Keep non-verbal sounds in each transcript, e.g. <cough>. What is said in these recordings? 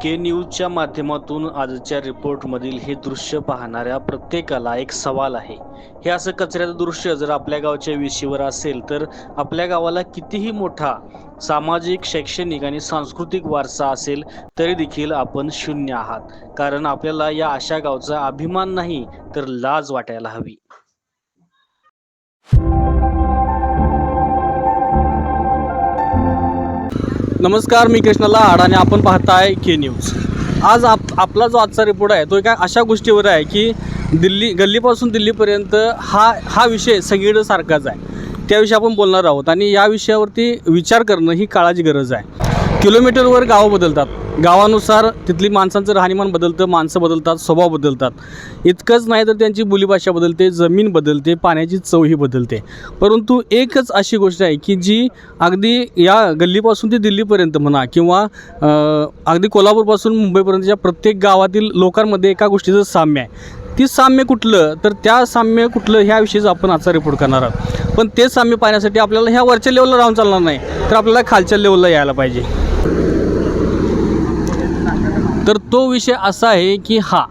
के न्यूजच्या माध्यमातून आजच्या रिपोर्टमधील हे दृश्य पाहणाऱ्या प्रत्येकाला एक सवाल आहे. हे असं कचऱ्याचं दृश्य जर आपल्या गावच्या विशीवर असेल तर आपल्या गावाला कितीही मोठा सामाजिक शैक्षणिक आणि सांस्कृतिक वारसा असेल तरी देखील आपण शून्य आहात. कारण आपल्याला या अशा गावचा अभिमान नाही तर लाज वाटायला हवी. नमस्कार मी कृष्णाला आड आणि आपण पाहताय के न्यूज आज आप आपला जो आजचा रिपोर्ट आहे तो एका अशा गोष्टीवर आहे की दिल्ली गल्लीपासून दिल्लीपर्यंत हा हा विषय सगळीकडे सारखाच आहे. त्याविषयी आपण बोलणार आहोत आणि या विषयावरती विचार करणं ही काळाची गरज आहे. किलोमीटरवर गावं बदलतात. गावानुसार तिथली माणसांचं राहणीमान बदलतं माणसं बदलतात स्वभाव बदलतात. इतकंच नाही तर त्यांची बोलीभाषा बदलते जमीन बदलते पाण्याची चवही बदलते. परंतु एकच अशी गोष्ट आहे की जी अगदी या गल्लीपासून ते दिल्लीपर्यंत म्हणा किंवा अगदी कोल्हापूरपासून मुंबईपर्यंतच्या प्रत्येक गावातील लोकांमध्ये एका गोष्टीचं साम्य आहे. ती साम्य कुठलं? तर त्या साम्य कुठलं ह्याविषयीच आपण आजचा रिपोर्ट करणार आहोत. पण ते साम्य पाहण्यासाठी आपल्याला ह्या वरच्या लेवलला राहून चालणार नाही. तर आपल्याला खालच्या लेवलला यायला पाहिजे. तर तो विषय असा आहे की हा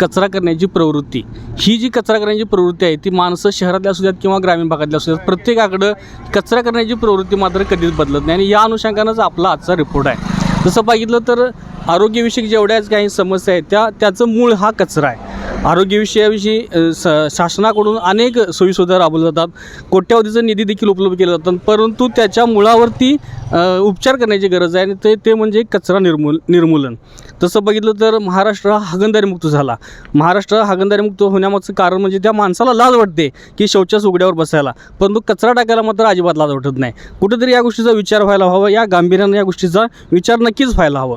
कचरा करण्याची प्रवृत्ती. ही जी कचरा करण्याची प्रवृत्ती आहे ती माणसं शहरातल्या असू द्यात किंवा ग्रामीण भागातल्या असू द्यात प्रत्येकाकडं कचरा करण्याची प्रवृत्ती मात्र कधीच बदलत नाही. आणि या अनुषंगानंच आपला आजचा रिपोर्ट आहे. जसं बघितलं तर आरोग्यविषयक जेवढ्याच काही समस्या आहेत त्या त्याचं मूळ हा कचरा आहे. आरोग्यविषयाविषयी स शासनाकडून अनेक सोयीसुविधा राबवल्या जातात. कोट्यावधीचा निधी देखील उपलब्ध केले जातात परंतु त्याच्या मुळावरती उपचार करण्याची गरज आहे आणि ते ते म्हणजे कचरा निर्मूल निर्मूलन. तसं बघितलं तर महाराष्ट्र हा हागणदारीमुक्त झाला. महाराष्ट्र हा हागणदारीमुक्त होण्यामागचं कारण म्हणजे त्या माणसाला लाज वाटते की शौचास उघड्यावर बसायला. परंतु कचरा टाकायला मात्र अजिबात लाज वाटत नाही. कुठेतरी या गोष्टीचा विचार व्हायला हवा. या गांभीर्यानं या गोष्टीचा विचार नक्कीच व्हायला हवा.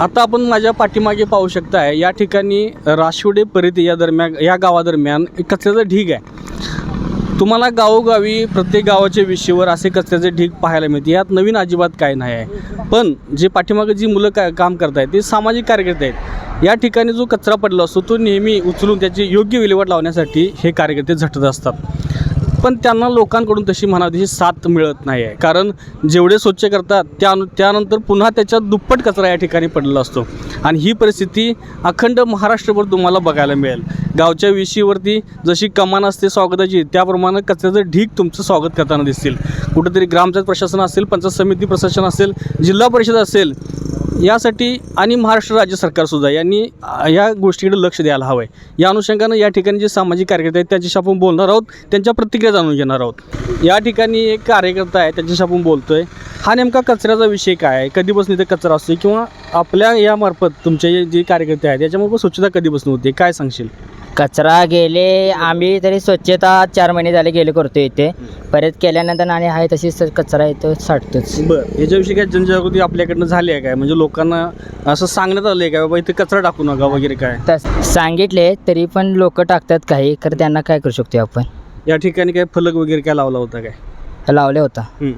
आता आपण माझ्या पाठीमागे पाहू शकताय या ठिकाणी राशिवडे परिधी या दरम्यान या गावादरम्यान एक कचऱ्याचा ढीग आहे. तुम्हाला गावोगावी प्रत्येक गावाच्या विषयीवर असे कचऱ्याचे ढीग पाहायला मिळते. यात नवीन अजिबात काय नाही आहे. पण जे पाठीमागे जी मुलं का काम करत आहेत ते सामाजिक कार्यकर्ते आहेत. या ठिकाणी जो कचरा पडला असतो तो नेहमी उचलून त्याची योग्य विल्हेवाट लावण्यासाठी हे कार्यकर्ते झटत असतात. पण त्यांना लोकांकडून तशी म्हणा तशी साथ मिळत नाही आहे. कारण जेवढे स्वच्छ करतात त्या त्यानंतर पुन्हा त्याच्यात दुप्पट कचरा या ठिकाणी पडलेला असतो. आणि ही परिस्थिती अखंड महाराष्ट्रभर तुम्हाला बघायला मिळेल. गावच्या विशीवरती जशी कमान असते स्वागताची त्याप्रमाणे कचऱ्याचं ढीग तुमचं स्वागत करताना दिसतील. कुठेतरी ग्रामपंचायत प्रशासन असेल पंचायत समिती प्रशासन असेल जिल्हा परिषद असेल यासाठी आणि महाराष्ट्र राज्य सरकारसुद्धा यांनी या गोष्टीकडे लक्ष द्यायला हवं आहे या अनुषंगानं या ठिकाणी जे सामाजिक कार्यकर्ते आहेत त्यांच्याशी आपण बोलणार आहोत. त्यांच्या प्रतिक्रिया जाणून घेणार आहोत. या ठिकाणी एक कार्यकर्ता आहे त्याच्याशी आपण बोलतोय. हा नेमका कचऱ्याचा विषय काय आहे? कधीपासून इथे कचरा असतो किंवा आपल्या यामार्फत तुमचे जे- कार्यकर्ते आहेत याच्यामार्फत स्वच्छता कधीपासून होते? काय सांगशील? कचरा गेले आम्ही तरी स्वच्छता चार महिने झाले गेले करतो इथे. परत केल्यानंतर आणि आहे तशीच कचरा इथं साठतोच. बरं याच्याविषयी काय जनजागृती आपल्याकडनं झाली आहे काय? म्हणजे लोकांना असं सांगण्यात आलं आहे काय? बाबा इथे कचरा टाकू नका वगैरे काय? तस सांगितले तरी पण लोक टाकतात काही. तर त्यांना काय करू शकतो आपण? या ठिकाणी काय फलक वगैरे काय लावला होता काय? लावले होता. हम्म.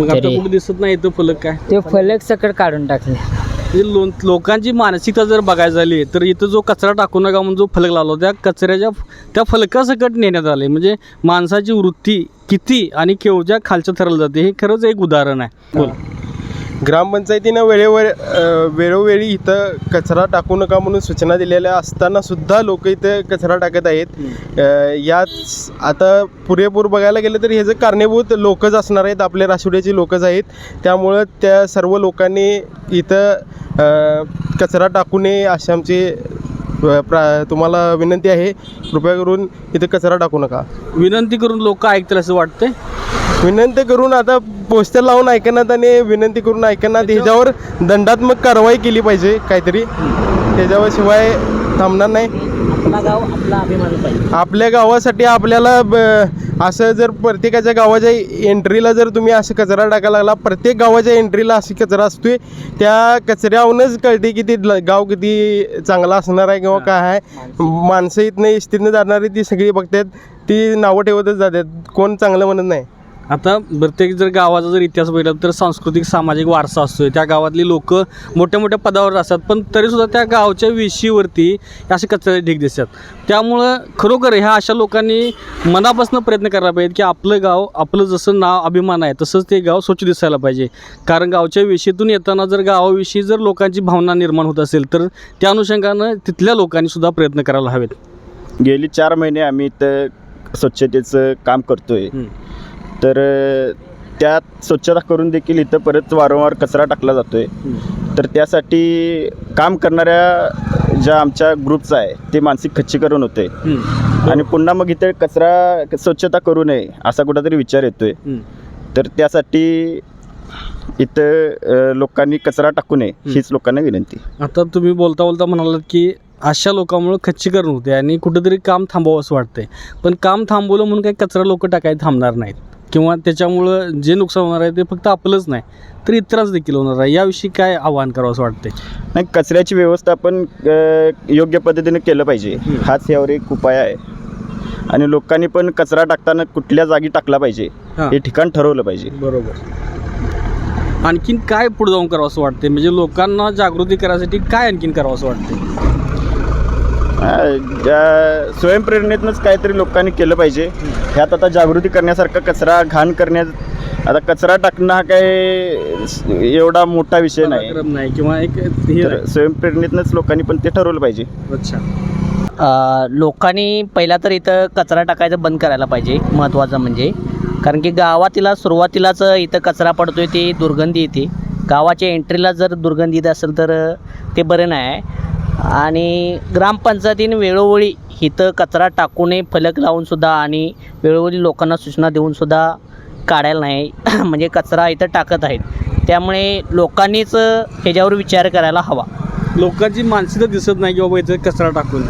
मग आता तरी- कुठे दिसत नाही इथं फलक काय? ते फलक सकट काढून टाकले. म्हणजे लो लोकांची मानसिकता जर बघायला झाली तर इथं जो कचरा टाकू नका म्हणून जो फलक लावला होता, त्या कचऱ्याच्या त्या फलकासकट नेण्यात आले. म्हणजे माणसाची वृत्ती किती आणि केवढ्या खालच्या थरला जाते हे खरंच एक उदाहरण आहे. बोल. ग्रामपंचायतीनं वेळेवर वेळोवेळी इथं कचरा टाकू नका म्हणून सूचना दिलेल्या असताना सुद्धा लोक इथं कचरा टाकत आहेत. याच यात आता पुरेपूर बघायला गेलं तर ह्याचं कारणीभूत लोकच असणार आहेत आपल्या राशिवड्याची लोकच आहेत. त्यामुळं त्या सर्व लोकांनी इथं कचरा टाकू नये अशी आमची प्रा तुम्हाला विनंती आहे कृपया करून इथं कचरा टाकू नका. विनंती करून लोक ऐकतील असं वाटतंय? विनंती करून आता पोस्टर लावून ऐकण्यात आणि विनंती करून ऐकण्यात ह्याच्यावर दंडात्मक कारवाई केली पाहिजे काहीतरी. त्याच्यावर शिवाय थांबणार नाही. गाव आपला अभिमान पाहिजे. आपल्या गावासाठी आपल्याला ब- असं जर प्रत्येकाच्या गावाच्या एंट्रीला जर तुम्ही असं कचरा टाकायला लागला प्रत्येक गावाच्या एंट्रीला अशी कचरा असतोय. त्या कचऱ्याहूनच कळते की ते ल- गाव किती चांगला असणार आहे किंवा काय आहे. माणसं इथनं इस्तीतनं जाणारी ती सगळी बघतात ती नावं ठेवतच जातात. कोण चांगलं म्हणत नाही. आता प्रत्येक जर गावाचा जर इतिहास बघितला तर सांस्कृतिक सामाजिक वारसा असतोय. त्या गावातली लोक मोठ्या मोठ्या पदावर असतात. पण तरीसुद्धा त्या गावच्या वेशीवरती असे कचऱ्याचे ढीग दिसतात. त्यामुळं खरोखर ह्या अशा लोकांनी मनापासून प्रयत्न करायला पाहिजे की आपलं गाव आपलं जसं नाव अभिमान आहे तसंच ते गाव स्वच्छ दिसायला पाहिजे. कारण गावच्या वेशीतून येताना जर गावाविषयी जर लोकांची भावना निर्माण होत असेल तर त्या अनुषंगानं तिथल्या लोकांनी सुद्धा प्रयत्न करायला हवेत. गेली चार महिने आम्ही इथं स्वच्छतेचं काम करतोय. तर त्यात स्वच्छता करून देखील इथं परत वारंवार कचरा टाकला जातोय. तर त्यासाठी काम करणाऱ्या ज्या आमच्या ग्रुपचा आहे ते मानसिक खच्चीकरण होते. आणि पुन्हा मग इथे कचरा स्वच्छता करू नये असा कुठंतरी विचार येतोय. तर त्यासाठी इथं लोकांनी कचरा टाकू नये हीच लोकांना विनंती. आता तुम्ही बोलता बोलता म्हणालात की अशा लोकांमुळे खच्चीकरण होते आणि कुठेतरी काम थांबावं असं वाटतंय. पण काम थांबवलं म्हणून काही कचरा लोक टाकायला थांबणार नाहीत. किंवा त्याच्यामुळं जे नुकसान होणार आहे ते फक्त आपलंच नाही तर इतरांच देखील होणार आहे. याविषयी काय आव्हान करावं असं वाटतंय? नाही कचऱ्याची व्यवस्थापन योग्य पद्धतीने केलं पाहिजे. हाच यावर एक उपाय आहे. आणि लोकांनी पण कचरा टाकताना कुठल्या जागी टाकला पाहिजे हां. ठिकाण ठरवलं पाहिजे. बरोबर. आणखीन काय पुढे जाऊन करावं असं वाटते म्हणजे लोकांना जागृती करायसाठी काय आणखीन करावं असं वाटते ज्या स्वयंप्रेरणेतनंच काहीतरी लोकांनी केलं पाहिजे. ह्यात आता जागृती करण्यासारखा कचरा घाण करण्यात आता कचरा टाकणं हा काय एवढा मोठा विषय नाही. किंवा एक हे तर स्वयंप्रेरणेतनंच लोकांनी पण ते ठरवलं पाहिजे. अच्छा. अ, लोकांनी पहिला तर इथं कचरा टाकायचं बंद करायला पाहिजे महत्त्वाचं म्हणजे. कारण की गावातीला सुरुवातीलाच इथं कचरा पडतोय ते दुर्गंधी येते. गावाच्या एंट्रीला जर दुर्गंधी येत असेल तर ते बरं नाही. आहे आणि ग्रामपंचायतीने वेळोवेळी इथं कचरा टाकू नये फलक लावूनसुद्धा आणि वेळोवेळी लोकांना सूचना देऊनसुद्धा काढायला नाही. <clears throat> म्हणजे कचरा इथं टाकत आहेत. त्यामुळे लोकांनीच ह्याच्यावर विचार करायला हवा. लोकांची मानसिकता दिसत नाही की बाबा इथं कचरा टाकून.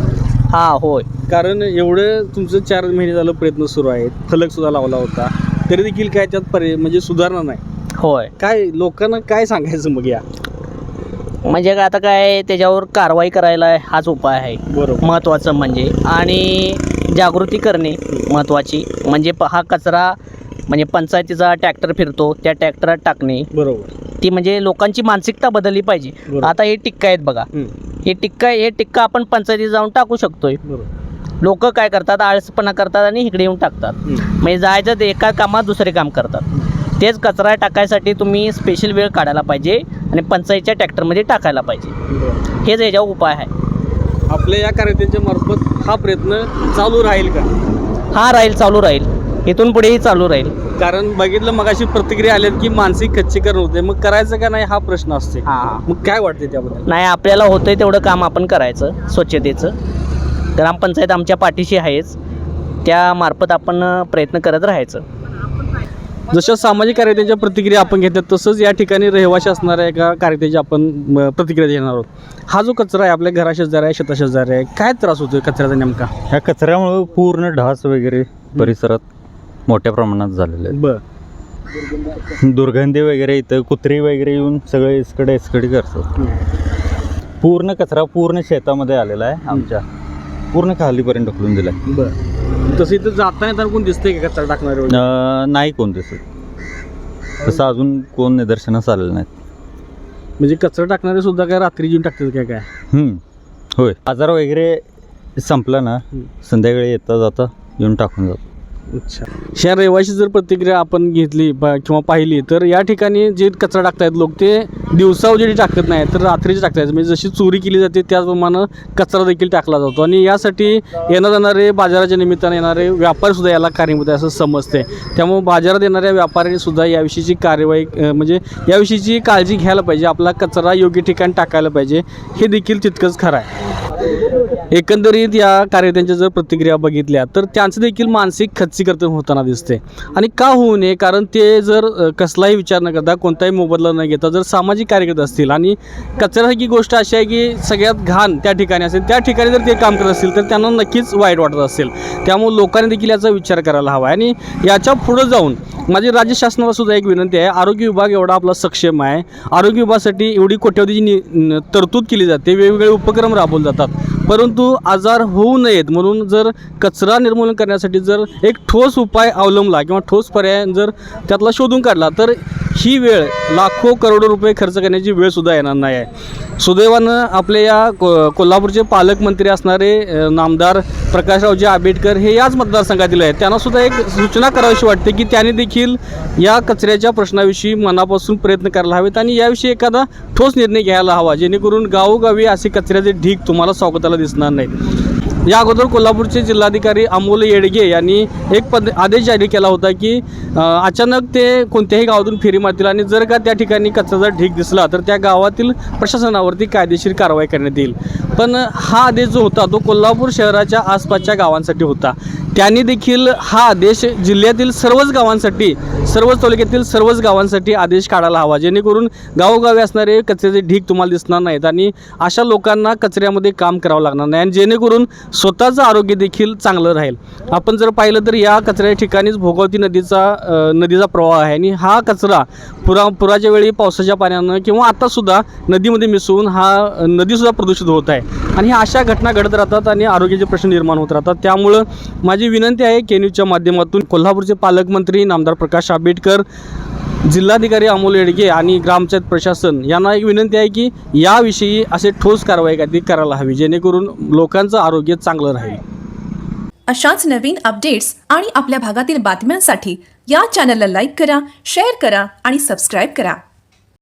हां होय. कारण एवढं तुमचं चार महिने झालं प्रयत्न सुरू आहेत. फलक सुद्धा लावला होता. तरी देखील काय त्यात पर्याय म्हणजे सुधारणा नाही. होय. काय लोकांना काय सांगायचं मग या? म्हणजे काय आता काय त्याच्यावर कारवाई करायला हाच उपाय आहे. बरोबर. महत्त्वाचं म्हणजे. आणि जागृती करणे महत्त्वाची. म्हणजे प- हा कचरा म्हणजे पंचायतीचा ट्रॅक्टर फिरतो त्या ट्रॅक्टरात टाकणे. बरोबर. ती म्हणजे लोकांची मानसिकता बदलली पाहिजे. बरोबर. आता हे टिक्का आहेत बघा. हं, हे टिक्का हे टिक्का आपण पंचायतीत जाऊन टाकू शकतोय. बरोबर. लोक काय करतात? आळसपणा करतात आणि इकडे येऊन टाकतात. म्हणजे जायचं ते एका कामात दुसरे काम करतात. तेच कचरा टाकायसाठी तुम्ही स्पेशल वेळ काढायला पाहिजे आणि पंचायतच्या ट्रॅक्टरमध्ये टाकायला पाहिजे. हेच याच्यावर उपाय आहे. आपल्या या कार्यकर्त्यांच्या मार्फत हा प्रयत्न चालू राहील का? हा राहील चालू राहील. इथून पुढेही चालू राहील. कारण बघितलं मग अशी प्रतिक्रिया आल्यात की मानसिक खच्चीकरण होते मग करायचं का नाही हा प्रश्न असते हां मग काय वाटते त्याबद्दल? नाही आपल्याला होतंय तेवढं काम आपण करायचं स्वच्छतेचं. ग्रामपंचायत आमच्या पाठीशी आहेच. त्या मार्फत आपण प्रयत्न करत राहायचं. जशा सामाजिक कार्यकर्त्यांच्या प्रतिक्रिया आपण घेतात तसंच या ठिकाणी रहिवाशी असणाऱ्या एका कार्यकर्त्याची आपण प्रतिक्रिया देणार आहोत. हा जो कचरा आहे आपल्या घराशेजारी आहे शेताशेजारी आहे काय त्रास होतोय कचऱ्याचा नेमका? ह्या कचऱ्यामुळं पूर्ण ढास वगैरे परिसरात मोठ्या प्रमाणात झालेले बर. आहेत दुर्गंधी वगैरे इथं कुत्री वगैरे येऊन सगळे इसकडे इसकडे करतात. पूर्ण कचरा पूर्ण शेतामध्ये आलेला आहे आमच्या. पूर्ण खालीपर्यंत ढकलून दिला बर. तसं इथं जाताना येताना कोण दिसतंय का कचरा टाकणारे वगैरे? नाही कोण दिसत तसं अजून कोण निदर्शनास आलेलं नाहीत म्हणजे कचरा टाकणारे सुद्धा काय रात्री येऊन टाकतात काय काय हम्म. होय आजार वगैरे संपला ना हम्म. संध्याकाळी येता जाता येऊन टाकून जातो अच्छा. ह्या रहिवाशी जर प्रतिक्रिया आपण घेतली ब- किंवा पाहिली तर या ठिकाणी जे कचरा टाकतायत लोक ते दिवसा उजेडी टाकत नाही तर रात्रीचे टाकतायत. म्हणजे जशी चोरी केली जाते त्याचप्रमाणे कचरा देखील टाकला जातो. आणि यासाठी येणार जाणारे बाजाराच्या निमित्ताने येणारे व्यापारी सुद्धा याला कारणीभूत आहे असं समजते त्यामुळे बाजारात येणाऱ्या व्यापाऱ्यांनी सुद्धा याविषयीची कार्यवाही अ, म्हणजे याविषयीची काळजी घ्यायला पाहिजे. आपला कचरा योग्य ठिकाणी टाकायला पाहिजे. हे देखील तितकंच खरं आहे. एकंदरीत या कार्यकर्त्यांच्या जर प्रतिक्रिया बघितल्या तर त्यांचं देखील मानसिक खच्चीकरण होताना दिसते. आणि का होऊ नये? कारण ते जर कसलाही विचार न करता कोणताही मोबदला न घेता जर सामाजिक कार्यकर्ते असतील आणि कचऱ्यासारखी गोष्ट अशी आहे की सगळ्यात घाण त्या ठिकाणी असेल त्या ठिकाणी जर ते काम करत असतील तर त्यांना नक्कीच वाईट वाटत असेल. त्यामुळे लोकांनी देखील याचा विचार करायला हवा आहे. आणि याच्या पुढं जाऊन माझी राज्य शासनाला सुद्धा एक विनंती आहे. आरोग्य विभाग एवढा आपला सक्षम आहे. आरोग्य विभागासाठी एवढी कोट्यवधीची नि तरतूद केली जाते. वेगवेगळे उपक्रम राबवले जातात. परंतु आजार होऊ नयेत. म्हणून जर कचरा निर्मूलन करण्यासाठी जर एक ठोस उपाय अवलंबला किंवा ठोस पर्याय जर त्यातला शोधून काढला तर ही वेळ लाखो करोडो रुपये खर्च करण्याची वेळसुद्धा येणार नाही आहे. सुदैवानं आपल्या या को कोल्हापूरचे पालकमंत्री असणारे नामदार प्रकाशरावजी आंबेडकर हे याच मतदारसंघातील आहेत. त्यांनासुद्धा एक सूचना करावीशी वाटते की त्यांनी देखील या कचऱ्याच्या प्रश्नाविषयी मनापासून प्रयत्न करायला हवेत आणि याविषयी एखादा ठोस निर्णय घ्यायला हवा जेणेकरून गावोगावी असे कचऱ्याचे ढीग तुम्हाला स्वागताला दिसणार नाहीत. या अगोदर कोल्हापूरचे जिल्हाधिकारी अमोल येडगे यांनी एक पद आदेश जारी केला होता की अचानक ते कोणत्याही गावातून फेरी मारतील आणि जर का त्या ठिकाणी कचऱ्याचा ढीग दिसला तर त्या गावातील प्रशासनावरती कायदेशीर कारवाई करण्यात येईल. पण हा आदेश जो होता तो कोल्हापूर शहराच्या आसपासच्या गावांसाठी होता. त्यांनी देखील हा आदेश जिल्ह्यातील सर्वच गावांसाठी सर्वच तालुक्यातील सर्वच गावांसाठी आदेश काढायला हवा. जेणेकरून गावोगावी असणारे कचऱ्याचे ढीग तुम्हाला दिसणार नाहीत आणि अशा लोकांना कचऱ्यामध्ये काम करावं लागणार नाही आणि जेणेकरून स्वतःचं आरोग्य देखील चांगलं राहील. आपण जर पाहिलं तर या कचऱ्या ठिकाणीच भोगावती नदीचा नदीचा प्रवाह आहे आणि हा कचरा पुरा पुराच्या वेळी पावसाच्या पाण्यानं किंवा आत्तासुद्धा नदीमध्ये मिसळून हा नदीसुद्धा प्रदूषित होत आहे. आणि ह्या अशा घटना घडत राहतात आणि आरोग्याचे प्रश्न निर्माण होत राहतात. त्यामुळं माझी विनंती आहे के न्यूजच्या माध्यमातून कोल्हापूरचे पालकमंत्री नामदार प्रकाश आंबेडकर जिल्हाधिकारी अमोल येडगे आणि ग्रामपंचायत प्रशासन यांना एक विनंती आहे की याविषयी असे ठोस कारवाई काहीतरी करायला हवी जेणेकरून लोकांचं आरोग्य चांगलं राहील. अशाच नवीन अपडेट्स आणि आपल्या भागातील बातम्यांसाठी या चॅनलला लाईक करा शेअर करा आणि सबस्क्राईब करा.